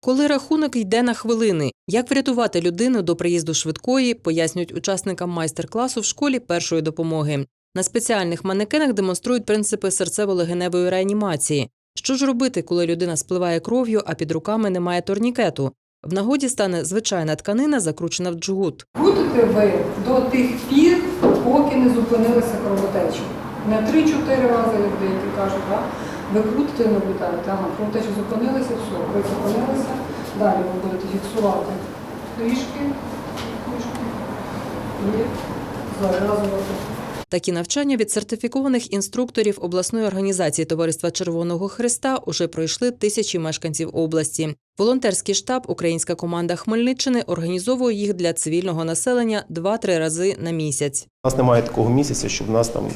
Коли рахунок йде на хвилини, як врятувати людину до приїзду швидкої, пояснюють учасникам майстер-класу в школі першої допомоги. На спеціальних манекенах демонструють принципи серцево-легеневої реанімації. Що ж робити, коли людина спливає кров'ю, а під руками немає турнікету? В нагоді стане звичайна тканина, закручена в джгут. Будете ви до тих пір, поки не зупинилася кровотеча. Не 3-4 рази, як деякі кажуть, да? Ви крутите і наблюдаєте. Ага, кровотеча зупинилася, все, ви зупинилися. Далі ви будете фіксувати трішки, трішки і зав'язувати. Такі навчання від сертифікованих інструкторів обласної організації Товариства Червоного Христа уже пройшли тисячі мешканців області. Волонтерський штаб Українська команда Хмельниччини організовує їх для цивільного населення 2-3 рази на місяць. У нас немає такого місяця, щоб у нас там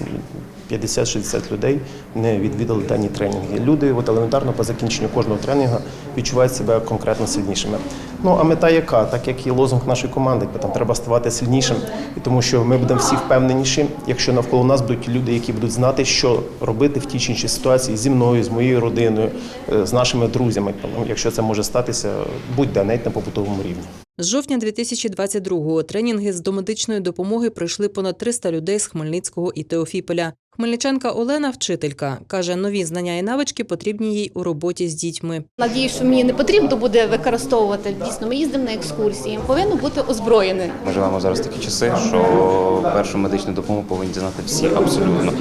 50-60 людей не відвідали дані тренінги. Люди от елементарно по закінченню кожного тренінгу відчувають себе конкретно сильнішими. Ну а мета яка? Так як і лозунг нашої команди, там треба ставати сильнішим, і тому що ми будемо всі впевненіші, якщо навколо нас будуть люди, які будуть знати, що робити в тій чи іншій ситуації зі мною, з моєю родиною, е, з нашими друзями. Якщо це може статися будь-де навіть на побутовому рівні. З жовтня 2022-го тренінги з домедичної допомоги пройшли понад 300 людей з Хмельницького і Теофіполя. Хмельничанка Олена, вчителька, каже, нові знання і навички потрібні їй у роботі з дітьми. Надію, що мені не потрібно буде використовувати. Дійсно, ми їздимо на екскурсії. Повинно бути озброєне. Ми живемо зараз такі часи, що першу медичну допомогу повинні знати всі абсолютно.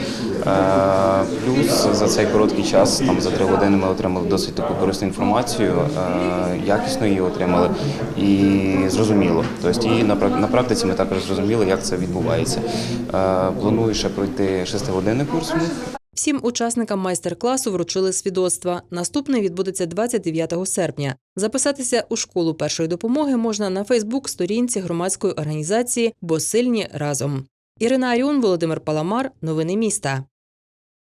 Е, Плюс за цей короткий час, там за три години, ми отримали досить таку корисну інформацію, е, якісно її отримали і зрозуміло. Тобто і на практиці ми також зрозуміли, як це відбувається. Е, Планую ще пройти шестигодинний курс. Всім учасникам майстер-класу вручили свідоцтва. Наступний відбудеться 29 серпня. Записатися у школу першої допомоги можна на Фейсбук-сторінці громадської організації Бо сильні разом. Ірина Аріон, Володимир Паламар. Новини міста.